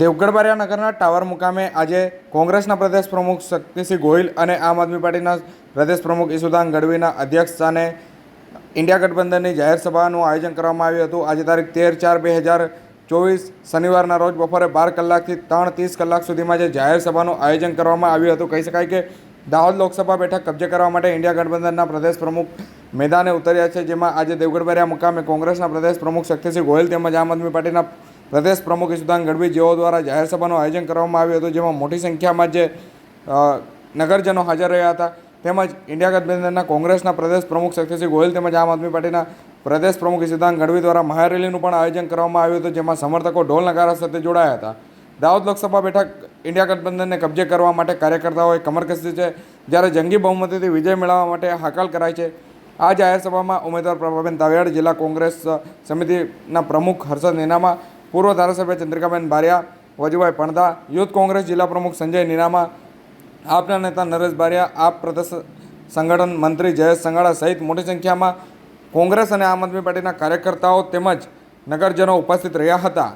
દેવગઢ બારિયા નગરના ટાવર મુકામે આજે કોંગ્રેસના પ્રદેશ પ્રમુખ શક્તિસિંહ ગોહિલ અને આમ આદમી પાર્ટીના પ્રદેશ પ્રમુખ ઈસુદાન ગઢવીના અધ્યક્ષસ્થાને ઇન્ડિયા ગઠબંધનની જાહેર સભાનું આયોજન કરવામાં આવ્યું હતું. આજે તારીખ તેર ચાર બે હજાર ચોવીસ શનિવારના રોજ બપોરે બાર કલાકથી ત્રણ ત્રીસ કલાક સુધીમાં જે જાહેર સભાનું આયોજન કરવામાં આવ્યું હતું. કહી શકાય કે દાહોદ લોકસભા બેઠક કબજે કરવા માટે ઇન્ડિયા ગઠબંધનના પ્રદેશ પ્રમુખ મેદાને ઉતર્યા છે, જેમાં આજે દેવગઢબારિયા મુકામે કોંગ્રેસના પ્રદેશ પ્રમુખ શક્તિસિંહ ગોહિલ તેમજ આમ આદમી પાર્ટીના પ્રદેશ પ્રમુખ ઈશુદાન ગઢવી જેઓ દ્વારા જાહેર સભાનું આયોજન કરવામાં આવ્યું હતું, જેમાં મોટી સંખ્યામાં જે નગરજનો હાજર રહ્યા હતા. તેમજ ઇન્ડિયા ગઠબંધનના કોંગ્રેસના પ્રદેશ પ્રમુખ શક્તિસિંહ ગોહિલ તેમજ આમ આદમી પાર્ટીના પ્રદેશ પ્રમુખ ઈશુદાન ગઢવી દ્વારા મહારેલીનું પણ આયોજન કરવામાં આવ્યું હતું, જેમાં સમર્થકો ઢોલ નગારા સાથે જોડાયા હતા. દાહોદ લોકસભા બેઠક ઇન્ડિયા ગઠબંધનને કબજે કરવા માટે કાર્યકર્તાઓએ કમર કસી છે, જ્યારે જંગી બહુમતીથી વિજય મેળવવા માટે હાકલ કરાઈ છે. આ જાહેર સભામાં ઉમેદવાર પ્રભાબેન તાવેડ જિલ્લા કોંગ્રેસ સમિતિના પ્રમુખ હર્ષદ નીનામા પૂર્વ ધારાસભ્ય ચંદ્રિકાબેન બારિયા, વજુભાઈ પણધા, યુથ કોંગ્રેસ જિલ્લા પ્રમુખ સંજય નિરામા આપના નેતા નરેશ બારિયા, આપ પ્રદેશ સંગઠન મંત્રી જયેશ સંગાળા સહિત મોટી સંખ્યામાં કોંગ્રેસ અને આમ આદમી પાર્ટીના કાર્યકર્તાઓ તેમજ નગરજનો ઉપસ્થિત રહ્યા હતા.